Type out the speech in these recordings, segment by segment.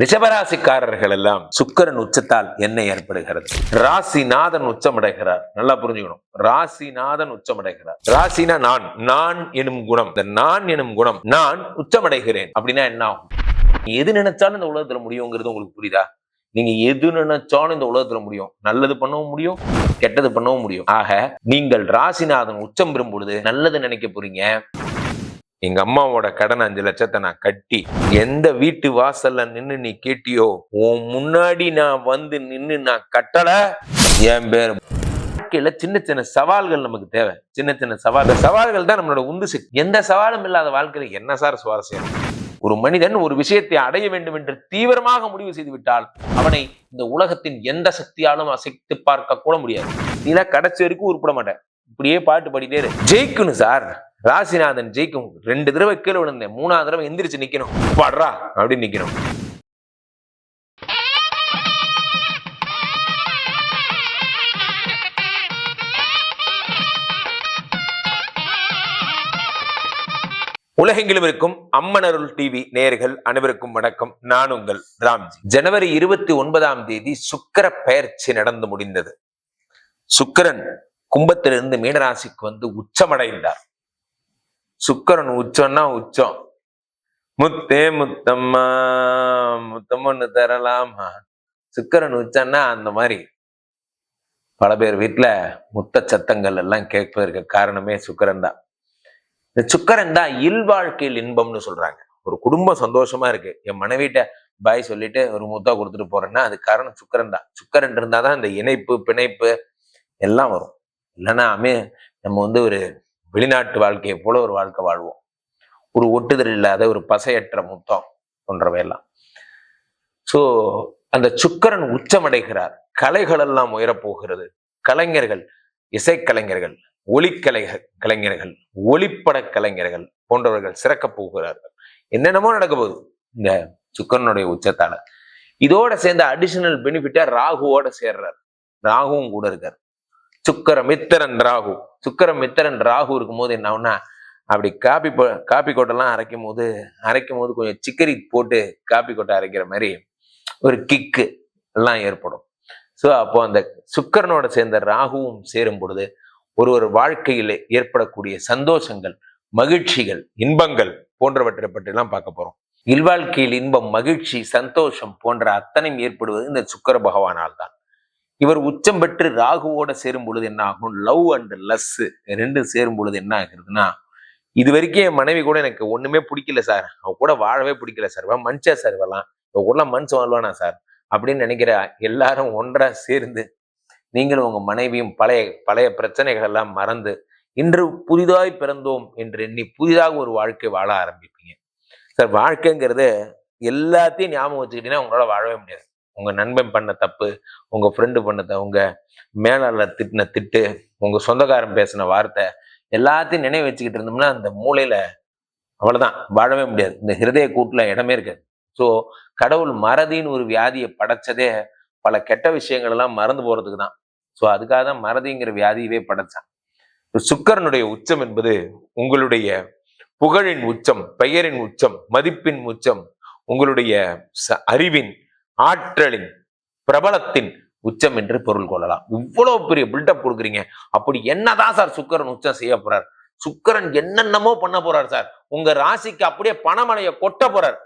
ரிஷபராசிக்காரர்கள் எல்லாம் சுக்கரன் உச்சத்தால் என்ன ஏற்படுகிறது. ராசிநாதன் உச்சமடைகிறார். நல்லா புரிஞ்சுக்கணும். ராசிநாதன் உச்சமடைகிறார். ராசினா நான். நான் எனும் குணம். இந்த நான் எனும் குணம் நான் உச்சமடைகிறேன். அப்படின்னா என்ன ஆகும்? எது நினைச்சாலும் இந்த உலகத்துல முடியுங்கிறது உங்களுக்கு புரியுதா? நீங்க எது நினைச்சாலும் இந்த உலகத்துல முடியும். நல்லது பண்ணவும் முடியும் கெட்டது பண்ணவும் முடியும். ஆக நீங்கள் ராசிநாதன் உச்சம் பெறும் பொழுது நல்லது நினைக்க போறீங்க. எங்க அம்மாவோட கடன் அஞ்சு லட்சத்தை நான் கட்டி எந்த வீட்டு வாசல்ல நின்னு நீ கேட்டியோ உன் முன்னாடி நான் வந்து நின்னு நான் கட்டல. என் பேர் வாழ்க்கையில சின்ன சின்ன சவால்கள் நமக்கு தேவை. சின்ன சின்ன சவால் சவால்கள் தான் நம்மளோட உந்து சக்தி. எந்த சவாலும் இல்லாத வாழ்க்கையில என்ன சார் சுவாரஸ்யம்? ஒரு மனிதன் ஒரு விஷயத்தை அடைய வேண்டும் என்று தீவிரமாக முடிவு செய்து விட்டால் அவனை இந்த உலகத்தின் எந்த சக்தியாலும் அசைத்து பார்க்க கூட முடியாது. நீலாம் கடைசி வரைக்கும் உருப்பட மாட்டேன். இப்படியே பாட்டு பாடிட்டே ஜெயிக்கணும் சார். ராசிநாதன் ஜெயிக்கும் ரெண்டு தடவை கீழே விழுந்தேன். மூணாவது தடவை எந்திரிச்சு நிக்கணும். பாடுறா அப்படின்னு நிக்கணும். உலகெங்கிலும் இருக்கும் அம்மனருள் டிவி நேர்கள் அனைவருக்கும் வணக்கம். நான் உங்கள் ராம்ஜி. ஜனவரி இருபத்தி ஒன்பதாம் தேதி சுக்கிர பெயர்ச்சி நடந்து முடிந்தது. சுக்கிரன் கும்பத்திலிருந்து மீனராசிக்கு வந்து உச்சமடைந்தார். சுக்கரன் உச்சம்னா உச்சம். முத்தே முத்தம்மா முத்தம்மன்னு தரலாமா? சுக்கரன் உச்சம்னா அந்த மாதிரி. பல பேர் வீட்டுல முத்த சத்தங்கள் எல்லாம் கேட்பதற்கு காரணமே சுக்கரன் தான். இந்த சுக்கரன் தான் இல்வாழ்க்கையில் இன்பம்னு சொல்றாங்க. ஒரு குடும்பம் சந்தோஷமா இருக்கு. என் மனைவிட்ட பாய் சொல்லிட்டு ஒரு முத்தா கொடுத்துட்டு போறேன்னா அது காரணம் சுக்கரன் தான். சுக்கரன் இருந்தாதான் இந்த இணைப்பு பிணைப்பு எல்லாம் வரும். இல்லைன்னா அமே நம்ம வந்து ஒரு வெளிநாட்டு வாழ்க்கையை போல ஒரு வாழ்க்கை வாழ்வோம்? ஒரு ஒட்டுதல் இல்லாத ஒரு பசையற்ற முத்தம் போன்றவையெல்லாம். ஸோ அந்த சுக்கரன் உச்சமடைகிறார். கலைகள் எல்லாம் உயரப்போகிறது. கலைஞர்கள் இசைக்கலைஞர்கள் ஒளிக்கலை கலைஞர்கள் ஒளிப்பட கலைஞர்கள் போன்றவர்கள் சிறக்கப் போகிறார்கள். என்னென்னமோ நடக்க போகுது இந்த சுக்கரனுடைய உச்சத்தால. இதோட சேர்ந்த அடிஷனல் பெனிஃபிட்டா ராகுவோட சேர்றார். ராகுவும் கூட இருக்கார். சுக்கரமித்திரன் ராகு சுக்கரமித்திரன் ராகு இருக்கும்போது என்ன ஆகும்னா அப்படி காப்பி காப்பி கொட்டெல்லாம் அரைக்கும் போது அரைக்கும் போது கொஞ்சம் சிக்கரி போட்டு காப்பி கொட்டை அரைக்கிற மாதிரி ஒரு கிக்கு எல்லாம் ஏற்படும். ஸோ அப்போ அந்த சுக்கரனோட சேர்ந்த ராகுவும் சேரும் பொழுது ஒரு ஒரு வாழ்க்கையில ஏற்படக்கூடிய சந்தோஷங்கள் மகிழ்ச்சிகள் இன்பங்கள் போன்றவற்றை பற்றிலாம் பார்க்க போறோம். இல்வாழ்க்கையில் இன்பம் மகிழ்ச்சி சந்தோஷம் போன்ற அத்தனையும் ஏற்படுவது இந்த சுக்கர பகவானால் தான். இவர் உச்சம் பெற்று ராகுவோட சேரும் பொழுது என்ன ஆகும்? லவ் அண்ட் லஸ் ரெண்டும் சேரும் பொழுது என்ன ஆகுறதுன்னா இது வரைக்கும் என் மனைவி கூட எனக்கு ஒண்ணுமே பிடிக்கல சார். அவ கூட வாழவே பிடிக்கல சார். இவன் மனுஷா சார் வரலாம் இவ கூட மனுஷன் வாழ்வானா சார்? அப்படின்னு நினைக்கிற எல்லாரும் ஒன்றா சேர்ந்து நீங்களும் உங்க மனைவியும் பழைய பழைய பிரச்சனைகள் எல்லாம் மறந்து இன்று புதிதாய் பிறந்தோம் என்று எண்ணி புதிதாக ஒரு வாழ்க்கை வாழ ஆரம்பிப்பீங்க. சார் வாழ்க்கைங்கிறது எல்லாத்தையும் ஞாபகம் வச்சுக்கிட்டீங்கன்னா உங்களால வாழவே முடியாது. உங்க நண்பன் பண்ண தப்பு உங்க ஃப்ரெண்டு பண்ண த- உங்க மேலாளர் திட்டின திட்டு உங்க சொந்தக்காரன் பேசின வார்த்தை எல்லாத்தையும் நினைவு வச்சுக்கிட்டு இருந்தோம்னா அந்த மூளையில அவ்வளவுதான். வாழவே முடியாது. இந்த ஹிருதய கூட்டுல இடமே இருக்காது. ஸோ கடவுள் மறதின்னு ஒரு வியாதியை படைச்சதே பல கெட்ட விஷயங்கள் எல்லாம் மறந்து போறதுக்கு தான். ஸோ அதுக்காக தான் மறதிங்கிற வியாதியவே படைச்சான். சுக்கரனுடைய உச்சம் என்பது உங்களுடைய புகழின் உச்சம் பெயரின் உச்சம் மதிப்பின் உச்சம் உங்களுடைய ச- அறிவின் ஆற்றலின் பிரபலத்தின் உச்சம் என்று பொருள் கொள்ளலாம். இவ்வளவு பெரிய பில்டப் கொடுக்குறீங்க. அப்படி என்னதான் சார் சுக்கரன் உச்சம் செய்ய போறார்? சுக்கரன் என்னென்னமோ பண்ண போறார் சார். உங்க ராசிக்கு அப்படியே பணமழைய கொட்ட போறார்.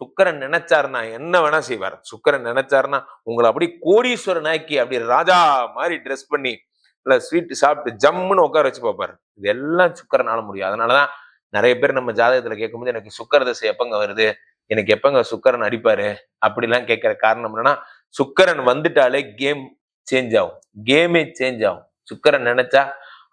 சுக்கரன் நினைச்சாருன்னா என்ன வேணா செய்வார். சுக்கரன் நினைச்சாருன்னா உங்களை அப்படி கோடீஸ்வரன் ஆக்கி அப்படி ராஜா மாதிரி ட்ரெஸ் பண்ணி இல்ல ஸ்வீட் சாப்பிட்டு ஜம்முன்னு உட்கார வச்சு பார்ப்பாரு. இது எல்லாம் சுக்கரனால முடியும். அதனாலதான் நிறைய பேர் நம்ம ஜாதகத்துல கேட்கும்போது எனக்கு சுக்கர தசை எப்பங்க வருது? எனக்கு எப்பங்க சுக்கரன் அடிப்பாரு? அப்படிலாம் கேட்கிற காரணம் என்னன்னா சுக்கரன் வந்துட்டாலே கேம் சேஞ்ச் ஆகும். கேமே சேஞ்ச் ஆகும். சுக்கரன் நினைச்சா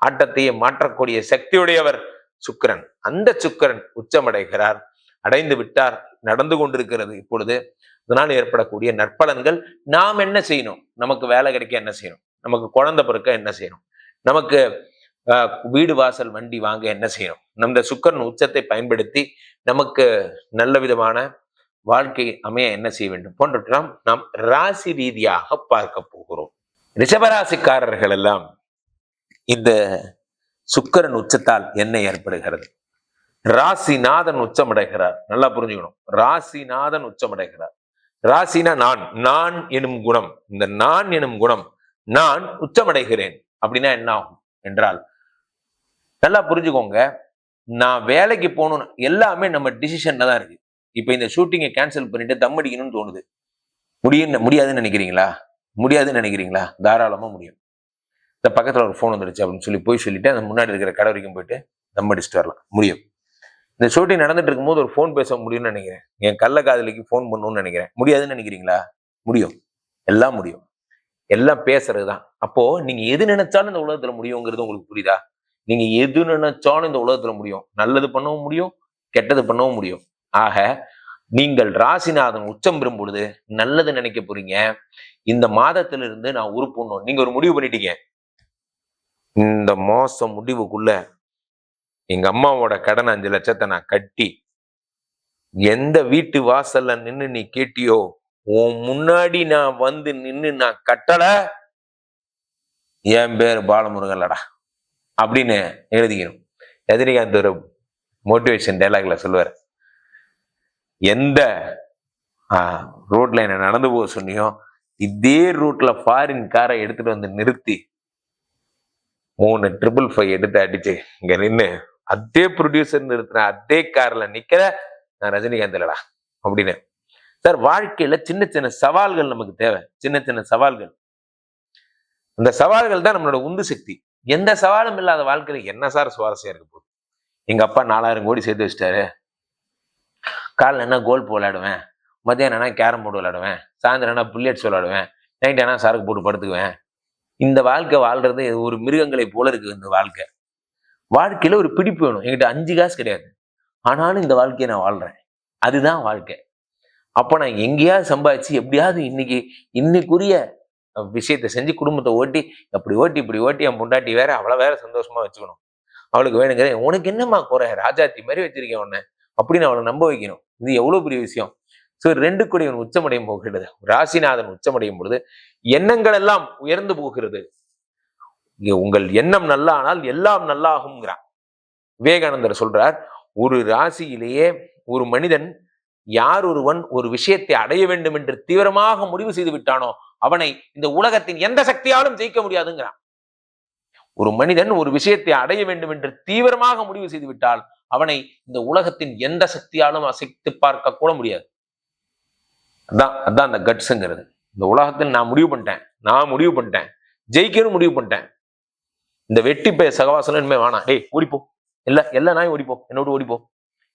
ஆட்டத்தையே மாற்றக்கூடிய சக்தியுடையவர் சுக்கிரன். அந்த சுக்கரன் உச்சமடைகிறார். அடைந்து விட்டார். நடந்து கொண்டிருக்கிறது இப்பொழுது. இதனால் ஏற்படக்கூடிய நற்பலன்கள் நாம் என்ன செய்யணும்? நமக்கு வேலை கிடைக்க என்ன செய்யணும்? நமக்கு குழந்தை பிறக்க என்ன செய்யணும்? நமக்கு வீடு வாசல் வண்டி வாங்க என்ன செய்யணும்? நம்ம சுக்கரன் உச்சத்தை பயன்படுத்தி நமக்கு நல்ல விதமான வாழ்க்கை அமைய என்ன செய்ய வேண்டும்? போன்றவற்றாம் நாம் ராசி ரீதியாக பார்க்க போகிறோம். ரிஷபராசிக்காரர்கள் எல்லாம் இந்த சுக்கரன் உச்சத்தால் என்ன ஏற்படுகிறது? ராசிநாதன் உச்சமடைகிறார். நல்லா புரிஞ்சுக்கணும். ராசிநாதன் உச்சமடைகிறார். ராசினா நான். நான் எனும் குணம். இந்த நான் எனும் குணம். நான் உச்சமடைகிறேன். அப்படின்னா என்ன ஆகும்? என்றால் நல்லா புரிஞ்சுக்கோங்க. நான் வேலைக்கு போகணும் எல்லாமே நம்ம டிசிஷன்ல தான் இருக்கு. இப்போ இந்த ஷூட்டிங்கை கேன்சல் பண்ணிட்டு தம் அடிக்கணும்னு தோணுது. முடியும் முடியாதுன்னு நினைக்கிறீங்களா? முடியாதுன்னு நினைக்கிறீங்களா? தாராளமா முடியும். இந்த பக்கத்துல ஒரு ஃபோன் வந்துடுச்சு அப்படின்னு சொல்லி போய் சொல்லிட்டு அந்த முன்னாடி இருக்கிற கடை வரைக்கும் போயிட்டு தம் அடிச்சுட்டு வரலாம். முடியும். இந்த ஷூட்டிங் நடந்துட்டு இருக்கும்போது ஒரு ஃபோன் பேச முடியும்னு நினைக்கிறேன். என் கள்ள காதலிக்கு ஃபோன் பண்ணணும்னு நினைக்கிறேன். முடியாதுன்னு நினைக்கிறீங்களா? முடியும். எல்லாம் முடியும். எல்லாம் பேசுறது தான் அப்போ நீங்க எது நினைச்சாலும் இந்த உலகத்துல முடியுங்கிறது உங்களுக்கு புரியுதா? நீங்க எது நினைச்சாலும் இந்த உலகத்துல முடியும். நல்லது பண்ணவும் முடியும் கெட்டது பண்ணவும் முடியும். ஆக நீங்கள் ராசிநாதன் உச்சம் பெறும் பொழுது நல்லது நினைக்க போறீங்க. இந்த மாதத்திலிருந்து நான் உருப்புணும் நீங்க ஒரு முடிவு பண்ணிட்டீங்க. இந்த மாசம் முடிவுக்குள்ள எங்க அம்மாவோட கடன் அஞ்சு லட்சத்தை நான் கட்டி எந்த வீட்டு வாசல்ல நின்னு நீ கேட்டியோ உன் முன்னாடி நான் வந்து நின்னு நான் கட்டல என் பேர் பாலமுருகன்லடா அப்படின்னு எழுதிக்கணும் ரஜினிகாந்த் ஒரு மோட்டிவேஷன் டைலாக்ல சொல்லுவார். எந்த ரோட்ல என்ன நடந்து போக சொன்னியோ இதே ரூட்ல ஃபாரின் காரை எடுத்துட்டு வந்து நிறுத்தி மூணு ட்ரிபிள் ஃபைவ் எடுத்து அடிச்சு இங்க நின்று அதே ப்ரொடியூசர் நிறுத்தின அதே கார்ல நிக்கிற நான் ரஜினிகாந்த் இல்லடா அப்படின்னு. சார் வாழ்க்கையில சின்ன சின்ன சவால்கள் நமக்கு தேவை. சின்ன சின்ன சவால்கள். அந்த சவால்கள் தான் நம்மளோட உந்து சக்தி. எந்த சவாலும் இல்லாத வாழ்க்கையில என்ன சார் சுவாரஸ்யம் இருக்க போகுது? எங்க அப்பா நாலாயிரம் கோடி சேர்த்து வச்சிட்டாரு. காலைல என்ன கோல்ஃப் விளையாடுவேன். மத்தியானம் என்ன கேரம் போர்டு விளையாடுவேன். சாயந்தரம் என்ன பில்லியட்ஸ் விளையாடுவேன். நைட் என்ன சரக்கு போட்டு படுத்துக்குவேன். இந்த வாழ்க்கை வாழ்றது ஒரு மிருகங்களை போல இருக்கு இந்த வாழ்க்கை. வாழ்க்கையில ஒரு பிடிப்பு வேணும். என்கிட்ட அஞ்சு காசு கிடையாது. ஆனாலும் இந்த வாழ்க்கையை நான் வாழ்றேன். அதுதான் வாழ்க்கை. அப்போ நான் எங்கேயாவது சம்பாதிச்சு எப்படியாவது இன்னைக்கு இன்னைக்குரிய விஷயத்தை செஞ்சு குடும்பத்தை ஓட்டி அப்படி ஓட்டி இப்படி ஓட்டி என் பொண்டாட்டி வேற அவளை வேற சந்தோஷமா வச்சுக்கணும். அவளுக்கு வேணுங்கிற உனக்கு என்னம்மா குறை? ராஜாத்தி மாதிரி வச்சிருக்கேன் உன்னை? அப்படின்னு அவளை நம்ப வைக்கணும். இது எவ்வளவு பெரிய விஷயம். ஸோ ரெண்டு கொடியவன் உச்சமடையும் போகிறது ராசிநாதன் உச்சமடையும் பொழுது எண்ணங்கள் எல்லாம் உயர்ந்து போகிறது. உங்கள் எண்ணம் நல்லானால் எல்லாம் நல்லாகுங்கிறான் விவேகானந்தர் சொல்றார் ஒரு ராசியிலேயே ஒரு மனிதன் யார் ஒருவன் ஒரு விஷயத்தை அடைய வேண்டும் என்று தீவிரமாக முடிவு செய்து விட்டானோ அவனை இந்த உலகத்தின் எந்த சக்தியாலும் ஜெயிக்க முடியாதுங்கிறான். ஒரு மனிதன் ஒரு விஷயத்தை அடைய வேண்டும் என்று தீவிரமாக முடிவு செய்து விட்டால் அவனை இந்த உலகத்தின் எந்த சக்தியாலும் அசைத்து பார்க்க கூட முடியாது. அதான் அதான் அந்த கட்ஸுங்கிறது. இந்த உலகத்தில் நான் முடிவு பண்ணிட்டேன் நான் முடிவு பண்ணிட்டேன் ஜெயிக்கணும் முடிவு பண்ணிட்டேன். இந்த வெட்டி பே சகவாசனம் இனிமே வேணாம். டேய் ஓடிப்போ. இல்லை எல்லா நாயும் ஓடிப்போ. என்னோட ஓடிப்போ.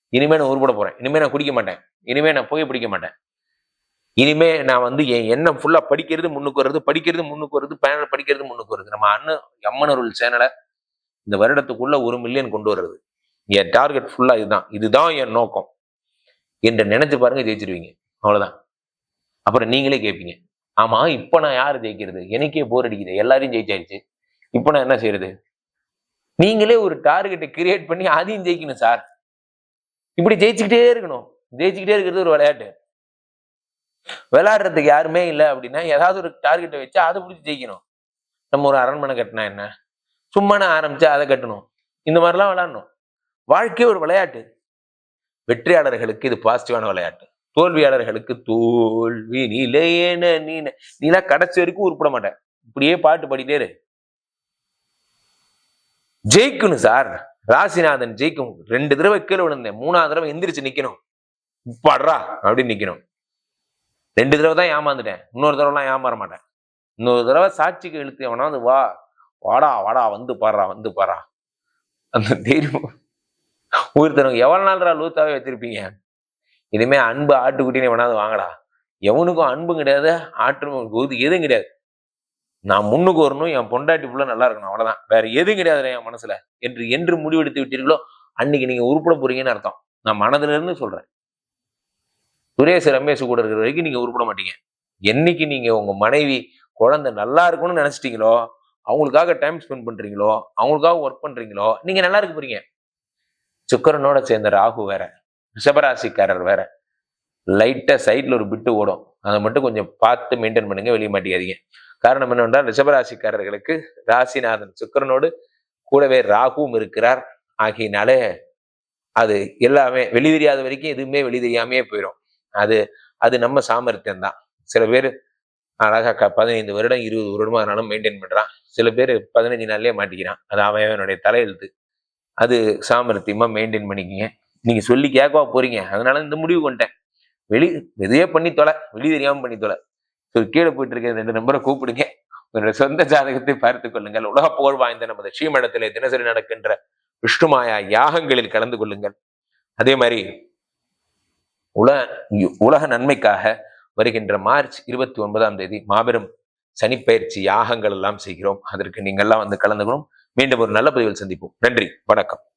இனிமே நான் உருப்பட போறேன். இனிமே நான் குடிக்க மாட்டேன். இனிமே நான் புகை பிடிக்க மாட்டேன். இனிமே நான் வந்து என் எண்ணம் ஃபுல்லா படிக்கிறது முன்னுக்கு வருது படிக்கிறது முன்னுக்கு வருது பேனல் படிக்கிறது முன்னுக்கு வருது நம்ம அண்ணன் அம்மனருள் சேனலை இந்த வருடத்துக்குள்ள ஒரு மில்லியன் கொண்டு வர்றது. என் டார்கெட் ஃபுல்லா இதுதான். இதுதான் என் நோக்கம். என்று நினைச்சு பாருங்க ஜெயிச்சிருவீங்க. அவ்வளவுதான். அப்புறம் நீங்களே கேட்பீங்க ஆமா இப்ப நான் யாரு ஜெயிக்கிறது? எனக்கே போர் அடிக்குது. எல்லாரையும் ஜெயிச்சாயிடுச்சு இப்ப நான் என்ன செய்யறது நீங்களே ஒரு டார்கெட்டை கிரியேட் பண்ணி அதையும் ஜெயிக்கணும் சார் இப்படி ஜெயிச்சுக்கிட்டே இருக்கணும். ஜெயிச்சுக்கிட்டே இருக்கிறது ஒரு விளையாட்டு. விளையாடுறதுக்கு யாருமே இல்லை அப்படின்னா ஏதாவது ஒரு டார்கெட்டை வச்சு அதை பிடிச்சி ஜெயிக்கணும். நம்ம ஒரு அரண்மனை கட்டினா என்ன? சும்மா நான் ஆரம்பிச்சா அதை கட்டணும். இந்த மாதிரிலாம் விளையாடணும். வாழ்க்கையே ஒரு விளையாட்டு. வெற்றியாளர்களுக்கு இது பாசிட்டிவான விளையாட்டு. தோல்வியாளர்களுக்கு தோல்வி நிலையேன நீ நீலாம் கடைசி வரைக்கும் உருப்பட மாட்டேன். இப்படியே பாட்டு பாடிட்டேரு ஜெயிக்கணும் சார் ராசிநாதன் ஜெயிக்கும். ரெண்டு தடவை கீழே விழுந்தேன். மூணாவது தடவை எந்திரிச்சு நிக்கணும். படுறா அப்படின்னு நிக்கணும். ரெண்டு தடவை தான் ஏமாந்துட்டேன். இன்னொரு தடவைலாம் ஏமாற மாட்டேன். இன்னொரு தடவை சாட்சிக்கு இழுத்து எவனாவது வா வாடா வாடா வந்து பாடுறா வந்து பாடுறா. அந்த தைரியம் ஒருத்தனுக்கு எவ்வளவு நாள்ரா லூத்தாவே வச்சிருப்பீங்க? இனிமே அன்பு ஆட்டுக்குட்டின்னு எவனாவது வாங்கடா. எவனுக்கும் அன்பும் கிடையாது ஆற்றும் எதுவும் கிடையாது. நான் முன்னுக்கு வரணும் என் பொண்டாட்டி புள்ள நல்லா இருக்கணும் அவ்வளோதான் வேற எதுவும் கிடையாது என் மனசுல. என்று என்று முடிவெடுத்து விட்டீர்களோ அன்னைக்கு நீங்க உருப்பிட போறீங்கன்னு அர்த்தம். நான் மனதிலிருந்து சொல்றேன். சுரேஷ் ரமேஷ் கூட இருக்கிற வரைக்கும் நீங்க உருப்பட மாட்டீங்க. என்னைக்கு நீங்க உங்க மனைவி குழந்தை நல்லா இருக்கணும்னு நினைச்சிட்டீங்களோ அவங்களுக்காக டைம் ஸ்பெண்ட் பண்றீங்களோ அவங்களுக்காக ஒர்க் பண்றீங்களோ நீங்க நல்லா இருக்க போறீங்க. சுக்கரனோட சேர்ந்த ராகு வேற ரிஷபராசிக்காரர் வேற. லைட்டா சைட்ல ஒரு பிட்டு ஓடும். அதை மட்டும் கொஞ்சம் பார்த்து மெயின்டைன் பண்ணுங்க வெளியே மாட்டிக்காதீங்க. காரணம் என்னவென்றால் ரிஷபராசிக்காரர்களுக்கு ராசிநாதன் சுக்கரனோடு கூடவே ராகுவும் இருக்கிறார். ஆகையினாலே அது எல்லாமே வெளி தெரியாத வரைக்கும் எதுவுமே வெளி தெரியாமையே போயிடும் அது அது நம்ம சாமர்த்தியம் தான் சில பேர் அழகா க பதினைந்து வருடம் இருபது வருடமா அதனால மெயின்டைன் பண்றான். சில பேர் பதினஞ்சு நாள்லயே மாட்டிக்கிறான். அது அவன் அவனுடைய தலையெழுத்து. அது சாமர்த்தியமா மெயின்டைன் பண்ணிக்கிங்க. நீங்க சொல்லி கேட்கவா போறீங்க. அதனால இந்த முடிவு கொண்டேன் வெளி எதையே பண்ணி தொலை. வெளி தெரியாமல் பண்ணி தொலை. ஸோ கீழே போயிட்டு இருக்க ரெண்டு நம்பரை கூப்பிடுங்க. உங்களுடைய சொந்த ஜாதகத்தை பார்த்து கொள்ளுங்கள். உலக புகழ் வாய்ந்த நமது ஸ்ரீமடத்திலே தினசரி நடக்கின்ற விஷ்ணுமாயா யாகங்களில் கலந்து கொள்ளுங்கள். அதே மாதிரி உலக உலக நன்மைக்காக வருகின்ற மார்ச் இருபத்தி ஒன்பதாம் தேதி மாபெரும் சனிப்பயிற்சி யாகங்கள் எல்லாம் செய்கிறோம். அதற்கு நீங்கள்லாம் வந்து கலந்துக்கணும் மீண்டும் ஒரு நல்ல பதிவில் சந்திப்போம். நன்றி. வணக்கம்.